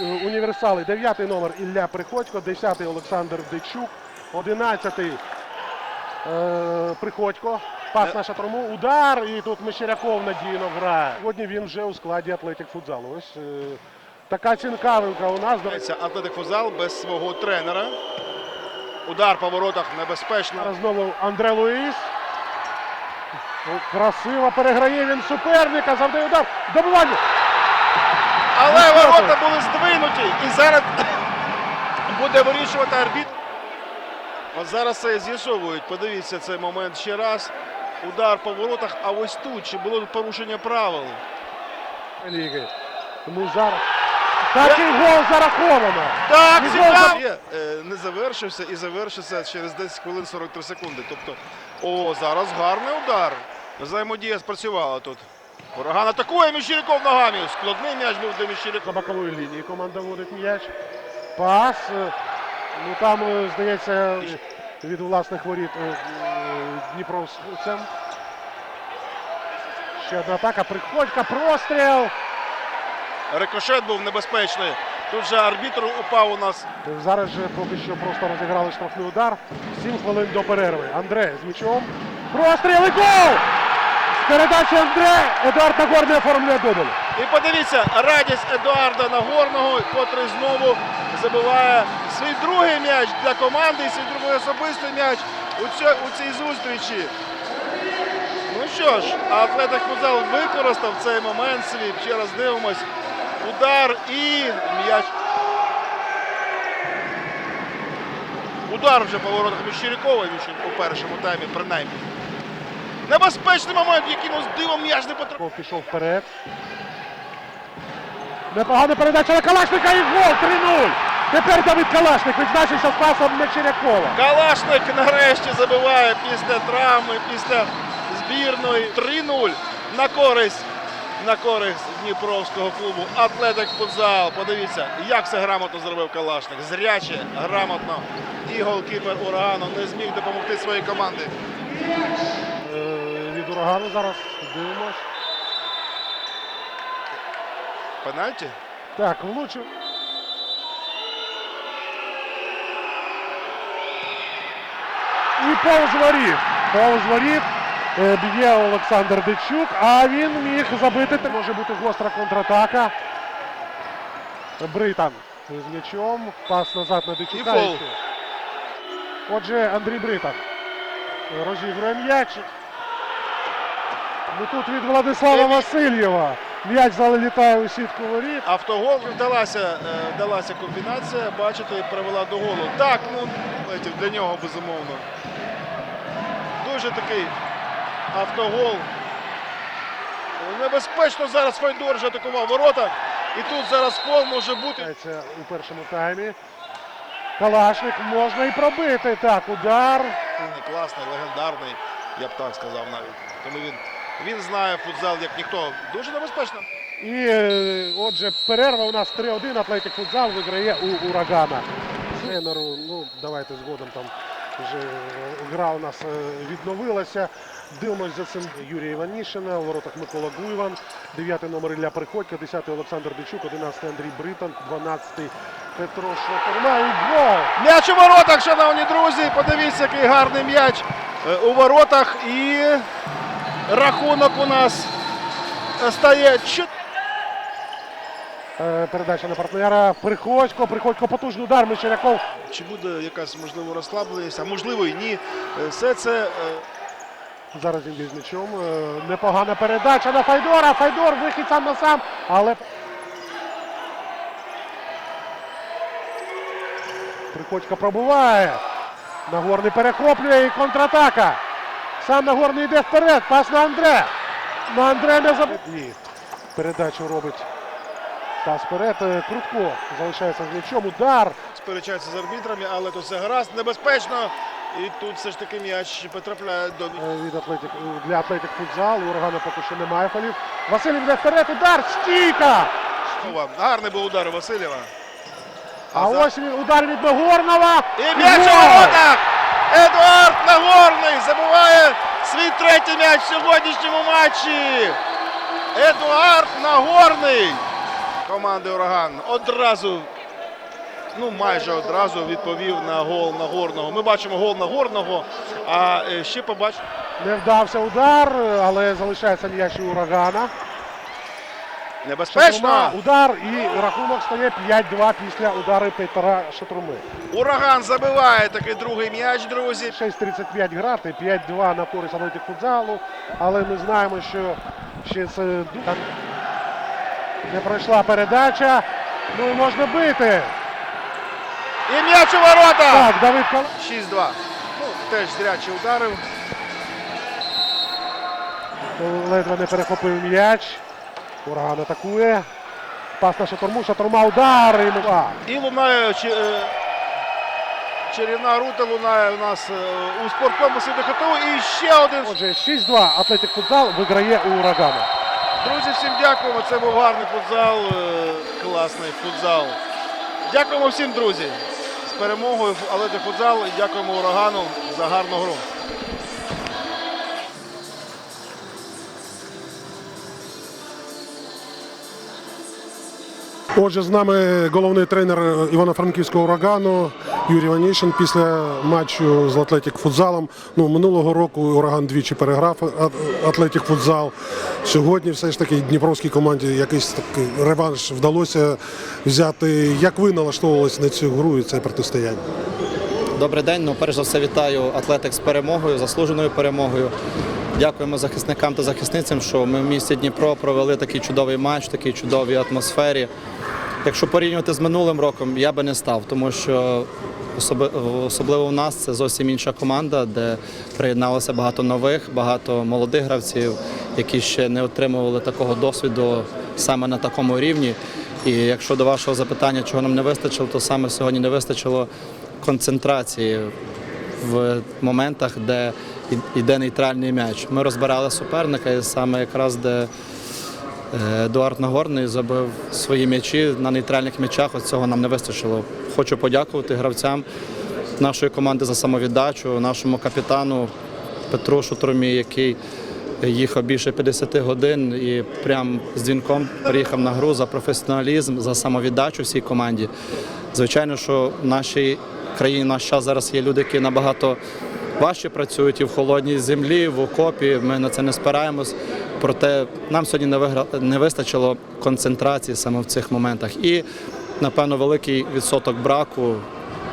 Універсали. Дев'ятий номер Ілля Приходько, десятий Олександр Дичук, одинадцятий е, Приходько. Пас на шатрому, удар, і тут Мещеряков надійно грає. Сьогодні він вже у складі Атлетик футзалу. Ось е, така цінкавинка у нас. Атлетик Фузал без свого тренера. Удар по воротах небезпечно. Зараз знову Андре Луїс. Красиво переграє він суперника, завдає удар. Добивання. Але ворота були здвинуті. І зараз буде вирішувати арбітр. От зараз це з'ясовують. Подивіться цей момент ще раз. Удар по воротах. А ось тут чи було порушення правил? Ліги. Тому зараз такий гол зараховано. Так, І Є, е, не завершився і завершиться через 10 хвилин 43 секунди. Тобто, о, зараз гарний удар. Взаємодія спрацювала тут. Ураган атакує Міщиряков ногами. Складний м'яч був для За Міщирякова. бокової лінії команда водить м'яч. Пас. е, Ну там, е, здається, від власних воріт е, е, Дніпровцем. Ще одна атака. Приходька, простріл. Рикошет був небезпечний. Тут же арбітр упав у нас. Зараз же поки що просто розіграли штрафний удар. 7 хвилин до перерви. Андре з м'ячом. Простріл і гол! З передачі Андре Едуард Нагорний оформлює дубль. І подивіться, радість Едуарда Нагорного, котрий знову забиває свій другий м'яч для команди, і свій другий особистий м'яч у, цій зустрічі. Ну що ж, а Атлетик Фузал використав цей момент свій. Ще раз дивимось. Удар і м'яч. Удар вже по воротах Міщирякова у першому таймі, принаймні. Небезпечний момент, якимось дивом м'яч не потрапив. Пішов вперед. Непогана передача на Калашника і гол 3-0. Тепер Давид Калашник відзначився з пасом Мечерякова. Калашник нарешті забиває після травми, після збірної 3-0 на користь. На користь Дніпровського клубу Атлетик Футзал. Подивіться, як це грамотно зробив Калашник. Зряче, грамотно. І голкіпер урагану не зміг допомогти своїй команді. Урагану зараз дивимось. Пенальті? Так, влучив. І повз воріт. Повз воріт е, б'є Олександр Дичук, а він міг забити. Може бути гостра контратака. Британ з м'ячом. Пас назад на Дичука. Отже, Андрій Британ розігрує м'яч. Ну тут від Владислава Васильєва. М'яч залітає у сітку воріт. Автогол вдалася, е, вдалася комбінація, бачите, і привела до голу. Так, ну для нього безумовно. Дуже такий автогол. Небезпечно зараз Файдор вже атакував ворота. І тут зараз фол може бути. У першому таймі. Калашник можна і пробити. Так, удар. Класний, легендарний, я б так сказав навіть. Тому він, він знає футзал як ніхто. Дуже небезпечно. І е, отже, перерва у нас 3-1. Атлетик футзал виграє у урагана. Тренеру, ну давайте згодом там вже е, гра у нас е, відновилася. Дивимось за цим Юрія Іванішина, у воротах Микола Гуйван, 9 номер Ілля Приходько, 10 Олександр Дичук, 11 Андрій Британ, 12 Петро Шотерма і гол. М'яч у воротах, шановні друзі. Подивіться, який гарний м'яч у воротах. І рахунок у нас стає 4. Е, Передача на партнера. Приходько, Приходько, потужний удар. Мещеряков Чи буде якась можливо розслабленість, а можливо і ні. Е, Все це е, Зараз він без м'ячом. Непогана передача на Файдора. Файдор вихід сам на сам. Але Приходько пробуває. Нагорний перехоплює і контратака. Сам Нагорний йде вперед. Пас на Андре. На Андре не забив. Ні. Передачу робить. Пас вперед. Е, Крутко залишається з м'ячом. Удар. сперечаються з арбітрами, але тут все гаразд, небезпечно. І тут все ж таки м'яч потрапляє до Е, від Атлетик для Атлетик футзал. У Урагана поки що немає фолів. Василь йде вперед. Удар. Стійка. Гарний був удар у Васильєва. А за- ось він удар від Нагорного. І м'яч у воротах! Едуард Нагорний забиває свій третій м'яч в сьогоднішньому матчі. Едуард Нагорний. Команди Ураган одразу, ну майже одразу відповів на гол Нагорного. Ми бачимо гол Нагорного, а е, ще побачимо. Не вдався удар, але залишається м'яч у урагана. Небезпечно. Удар і рахунок стає 5-2 після удару Петра Шатруми. Ураган забиває такий другий м'яч, друзі. 6.35 грати, 5-2 на користь атлетик футзалу, але ми знаємо, що ще це не пройшла передача. Ну і можна бити. І м'яч у ворота. Так, Давид Кал... 6-2. Ну, теж зряче ударив. ледве не перехопив м'яч. Ураган атакує. Пас на Шатурму, Шатурма удар і два. І лунає чи- е, чарівна рута лунає у нас е, у спорткомплексі ДХТУ. І ще один. Отже, 6-2 Атлетик футзал виграє у урагана. Друзі, всім дякуємо. Це був гарний футзал, е, класний футзал. Дякуємо всім, друзі, з перемогою, але футзал. І дякуємо урагану за гарну гру. Отже, з нами головний тренер Івано-Франківського урагану Юрій Ванішин після матчу з Атлетік футзалом. Ну, минулого року ураган двічі переграв Атлетік футзал. Сьогодні все ж таки Дніпровській команді якийсь такий реванш вдалося взяти. Як ви налаштовувалися на цю гру і це протистояння? Добрий день. Ну, перш за все, вітаю атлетик з перемогою, заслуженою перемогою. Дякуємо захисникам та захисницям, що ми в місті Дніпро провели такий чудовий матч, такій чудовій атмосфері. Якщо порівнювати з минулим роком, я би не став, тому що особливо у нас це зовсім інша команда, де приєдналося багато нових, багато молодих гравців, які ще не отримували такого досвіду саме на такому рівні. І якщо до вашого запитання, чого нам не вистачило, то саме сьогодні не вистачило концентрації в моментах, де йде нейтральний м'яч. Ми розбирали суперника, і саме якраз де е, Едуард Нагорний забив свої м'ячі на нейтральних м'ячах. Ось цього нам не вистачило. Хочу подякувати гравцям нашої команди за самовіддачу, нашому капітану Петру Шутромі, який їхав більше 50 годин і прям з дзвінком приїхав на гру за професіоналізм, за самовіддачу всій команді. Звичайно, що в нашій країні наш час зараз є люди, які набагато важче працюють і в холодній землі, в окопі. Ми на це не спираємось. Проте нам сьогодні не вигра... не вистачило концентрації саме в цих моментах. І, напевно, великий відсоток браку.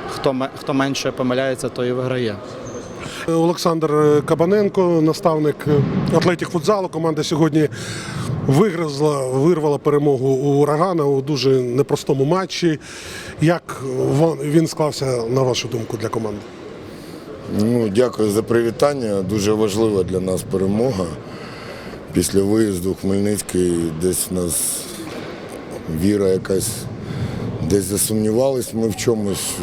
Хто, хто менше помиляється, той і виграє. Олександр Кабаненко, наставник Атлетік футзалу. Команда сьогодні вигризла, вирвала перемогу у урагана у дуже непростому матчі. Як він склався, на вашу думку, для команди? Ну, дякую за привітання. Дуже важлива для нас перемога. Після виїзду в Хмельницький десь в нас віра якась десь засумнівались ми в чомусь.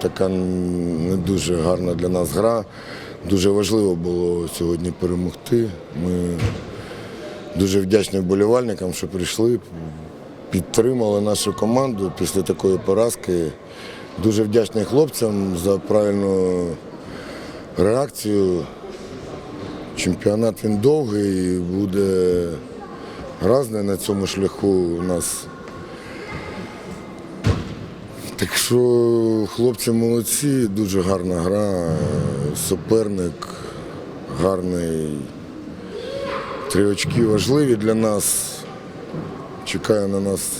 Така не дуже гарна для нас гра. Дуже важливо було сьогодні перемогти. Ми дуже вдячні вболівальникам, що прийшли, підтримали нашу команду після такої поразки. Дуже вдячний хлопцям за правильну реакцію. Чемпіонат він довгий, і буде разний на цьому шляху у нас. Так що хлопці молодці, дуже гарна гра, суперник гарний. Три очки важливі для нас. Чекає на нас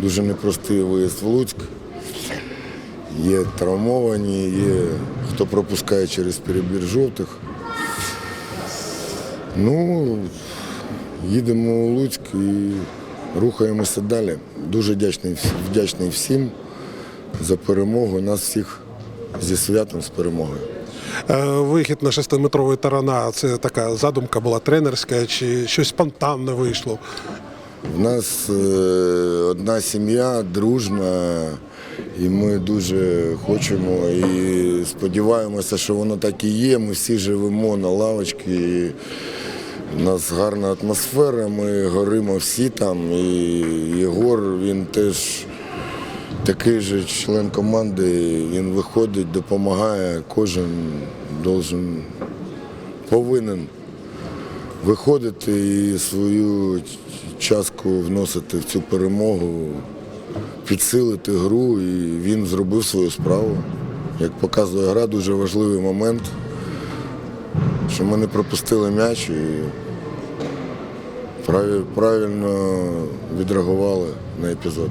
дуже непростий виїзд в Луцьк. Є травмовані, є хто пропускає через перебір жовтих. Ну, їдемо у Луцьк і рухаємося далі. Дуже вдячний, вдячний всім за перемогу. Нас всіх зі святом з перемогою. Е, Вихід на шестиметровий тарана це така задумка була тренерська, чи щось спонтанне вийшло? У нас е, одна сім'я дружна, і ми дуже хочемо і сподіваємося, що воно так і є. Ми всі живемо на лавочці. У нас гарна атмосфера, ми горимо всі там. І Єгор він теж такий же член команди, він виходить, допомагає, кожен должен, повинен виходити і свою частку вносити в цю перемогу, підсилити гру, і він зробив свою справу. Як показує гра, дуже важливий момент, що ми не пропустили м'яч і правильно відреагували на епізод.